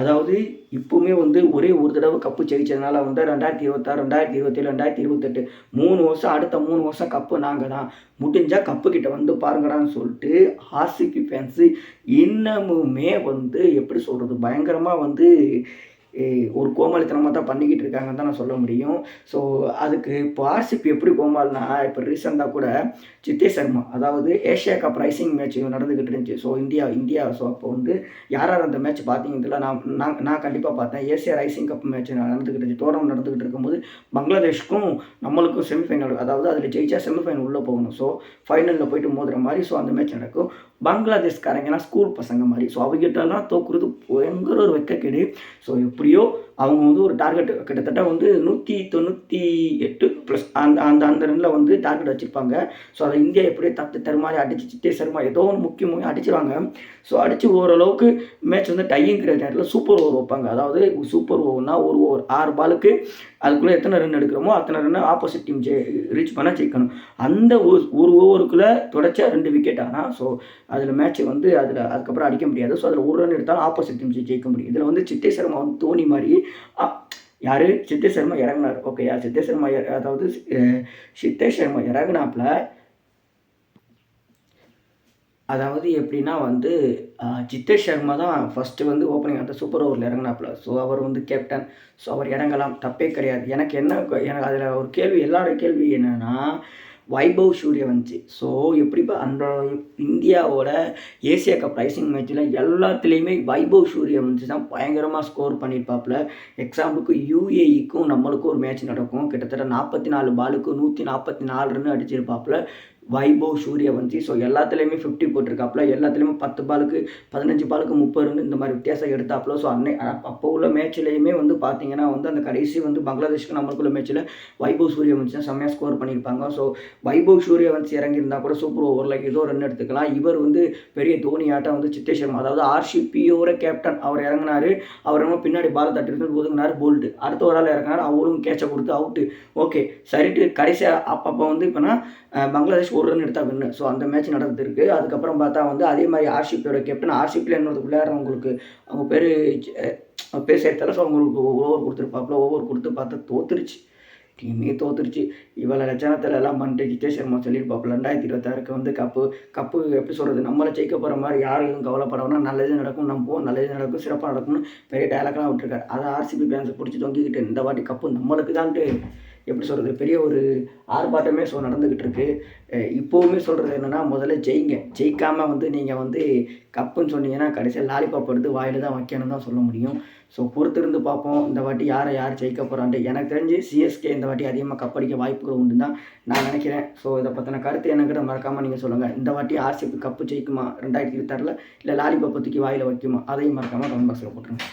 அதாவது இப்போவுமே வந்து ஒரே ஒரு தடவை கப்பு ஜெயிச்சதுனால வந்து ரெண்டாயிரத்தி இருபத்தாறு ரெண்டாயிரத்தி இருபத்தேழு ரெண்டாயிரத்தி இருபத்தெட்டு மூணு வருஷம் அடுத்த மூணு வருஷம் கப்பு நாங்கள் தான் முடிஞ்சால் கப்பு கிட்டே வந்து பாருங்கடான்னு சொல்லிட்டு ஆர்சிபி ஃபேன்ஸு இன்னமுமே வந்து எப்படி சொல்கிறது பயங்கரமாக வந்து ஒரு கோமாளித்தனமாக தான் பண்ணிக்கிட்டு இருக்காங்கன்னு தான் நான் சொல்ல முடியும். ஸோ அதுக்கு இப்போ ஆர்சிபி எப்படி கோமாளினா இப்போ ரீசெண்டாக கூட சித்தே சர்மா அதாவது ஏஷியா கப் ரைசிங் மேட்ச் நடந்துக்கிட்டு இருந்துச்சு. ஸோ இந்தியா இந்தியா ஸோ அப்போ வந்து யார் யார் அந்த மேட்ச் பார்த்தீங்கன்னா நான் நான் நான் கண்டிப்பாக பார்த்தேன். ஏசியா ரைசிங் கப் மேட்ச் நடந்துக்கிட்டு இருந்துச்சு. டோர்னமெண்ட் நடந்துக்கிட்டு இருக்கும்போது பங்களாதேஷ்க்கும் நம்மளுக்கும் செமிஃபைனல் அதாவது அதில் ஜெயிச்சா செமிஃபைனல் உள்ளே போகணும். ஸோ ஃபைனலில் போயிட்டு மோதுற மாதிரி ஸோ அந்த மேட்ச் நடக்கும். பங்களாதேஷ்காரங்கன்னா ஸ்கூல் பசங்க மாதிரி. ஸோ அவங்ககிட்டலாம் தோக்குறது பயங்கர ஒரு வெக்கக்கேடு. ஸோ எப்படியோ அவங்க வந்து ஒரு டார்கெட் கிட்டத்தட்ட வந்து நூற்றி தொண்ணூற்றி எட்டு ப்ளஸ் அந்த அந்த அந்த ரனில் வந்து டார்கெட் வச்சுருப்பாங்க. ஸோ அதை இந்தியா எப்படியோ தத்து தருமாறி அடிச்சு சித்தே சருமா ஏதோ ஒன்று முக்கியமாக அடிச்சிருவாங்க. ஸோ அடித்து ஓரளவுக்கு மேட்ச் வந்து டைங்கிற நேரத்தில் சூப்பர் ஓவர் வைப்பாங்க. அதாவது சூப்பர் ஓவர்னா ஒரு ஓவர் ஆறு பாலுக்கு அதுக்குள்ளே எத்தனை ரன் எடுக்கிறோமோ அத்தனை ரன் ஆப்போசிட் டீம் ஜெ ரீச் பண்ண ஜெயிக்கணும். அந்த ஒரு ஒரு ஓவருக்குள்ளே தொடர்ச்சியாக ரெண்டு விக்கெட் ஆனால் ஸோ அதில் மேட்ச் வந்து அதில் அதுக்கப்புறம் அடிக்க முடியாது. ஸோ அதில் ஒரு ரன் எடுத்தாலும் ஆப்போசிட் டீம் ஜெயிக்க முடியும். இதில் வந்து சித்தே சர்மா வந்து தோனி மாதிரி யார் யாரு? சித்தே சர்மா இறங்குனார். ஓகேயா சித்தே சர்மா அதாவது அஹ், சித்தே சர்மா இறங்குனாப்புல அதாவது எப்படின்னா வந்து ஜித்தேஷ் சர்மா தான் ஃபஸ்ட்டு வந்து ஓப்பனிங் அந்த சூப்பர் ஓவரில் இறங்கினாப்புல. ஸோ அவர் வந்து கேப்டன் ஸோ அவர் இறங்கலாம். தப்பே கிடையாது. எனக்கு என்ன எனக்கு அதில் ஒரு கேள்வி எல்லாரோட கேள்வி என்னென்னா வைபவ் சூரிய வந்துச்சு. ஸோ எப்படிப்பா அந்த இந்தியாவோட ஏசியா கப் ரைசிங் மேட்ச்சில் எல்லாத்துலேயுமே வைபவ் சூரிய வந்துச்சு தான் பயங்கரமாக ஸ்கோர் பண்ணியிருப்பாப்புல எக்ஸாம்பிளுக்கு யூஏஇக்கும் நம்மளுக்கும் ஒரு மேட்ச் நடக்கும். கிட்டத்தட்ட நாற்பத்தி நாலு பாலுக்கு நூற்றி நாற்பத்தி நாலு ரன் அடிச்சிருப்பாப்புல. வைபவ் சூர்யா ஸோ எல்லாத்துலேயுமே ஃபிஃப்டி போட்டிருக்காப்புல எல்லாத்துலேயுமே பத்து பாலுக்கு பதினஞ்சு பாலுக்கு முப்பது ரன் இந்த மாதிரி வித்தியாசம் எடுத்தாப்புல ஸோ அன்னை அப்போ உள்ள மேட்ச்லேயுமே வந்து பார்த்தீங்கன்னா வந்து அந்த கடைசி வந்து பங்களாதேஷ்க்கு நம்மளுக்குள்ள மேட்ச்சில் வைபவ் சூர்யா தான் செம்மையாக ஸ்கோர் பண்ணியிருப்பாங்க. ஸோ வைபவ் சூர்யா இறங்கியிருந்தால் கூட சூப்பர் ஓவரில் ஏதோ ரன் எடுத்துக்கலாம். இவர் வந்து பெரிய தோனி ஆட்டம் வந்து சித்தேஷ் சர்மா. அதாவது ஆர்சிபியோட கேப்டன் அவர் இறங்கினார். அவர் ரொம்ப பின்னாடி பால் தட்டிருந்து ஒதுங்கினார் போல்டு அடுத்த ஒரு ஆள் இறங்கினார். அவரும் கேட்சை கொடுத்து அவுட்டு ஓகே சரிட்டு கடைசியாக அப்பப்போ வந்து இப்போனா பங்களாதேஷ் ஒரு ரன் எடுத்தால் வின்னு. ஸோ அந்த மேட்ச் நடந்திருக்கு. அதுக்கப்புறம் பார்த்தா வந்து அதே மாதிரி ஆர்சிபியோட கேப்டன் ஆர்ஷிப்பில் என்னது விளையாடுறவங்களுக்கு அவங்க பேர் பேர் சேர்த்தால ஸோ அவங்களுக்கு ஓவர் கொடுத்துருப்பாப்புல. ஓவர் கொடுத்து பார்த்தா தோத்துருச்சு. டீமே தோத்துருச்சு. இவ்வளோ லட்சணத்தில் எல்லாம் பண்ணிட்டு ஜிதேஷ் சர்மா சொல்லியிருப்பாப்புல ரெண்டாயிரத்தி இருபத்தாறுக்கு வந்து கப்பு கப்பு எப்படி சொல்கிறது நம்மளை ஜெயிக்க போகிற மாதிரி யாரும் எதுவும் கவலைப்பட நல்லது நடக்கும் நம்புவோம் நல்லது நடக்கும் சிறப்பாக நடக்கும்னு பெரிய டயலாக்லாம் விட்டுருக்காரு. அதை ஆர்சிபி ஃபேன்ஸை பிடிச்சி தொங்கிக்கிட்டு இந்த வாட்டி கப்பு நம்மளுக்கு தான்ட்டு எப்படி சொல்கிறது பெரிய ஒரு ஆர்ப்பாட்டமே ஸோ நடந்துக்கிட்டு இருக்கு இப்போவுமே சொல்கிறது என்னென்னா முதல்ல ஜெயிங்க. ஜெயிக்காமல் வந்து நீங்கள் வந்து கப்புன்னு சொன்னீங்கன்னா கடைசியாக லாலிபாப் எடுத்து வாயில் தான் வைக்கணும்னு தான் சொல்ல முடியும். ஸோ பொறுத்திருந்து பார்ப்போம். இந்த வாட்டி யாரை யார் ஜெயிக்க போகிறான்ட்டு எனக்கு தெரிஞ்சு சிஎஸ்கே இந்த வாட்டி அதிகமாக கப்படிக்க வாய்ப்புகள் உண்டு தான் நான் நினைக்கிறேன். ஸோ இதை பற்றின கருத்து என்னங்கிறத மறக்காமல் நீங்கள் சொல்லுங்கள் இந்த வாட்டி ஆர்சிபி கப்பு ஜெயிக்குமா? ரெண்டாயிரத்தி இருபத்தாறில்? இல்லை லாலிபாப் தூக்கி வாயில் வைக்குமா? அதையும் மறக்காமல் கமெண்ட் பாக்ஸில் போட்டுருங்க.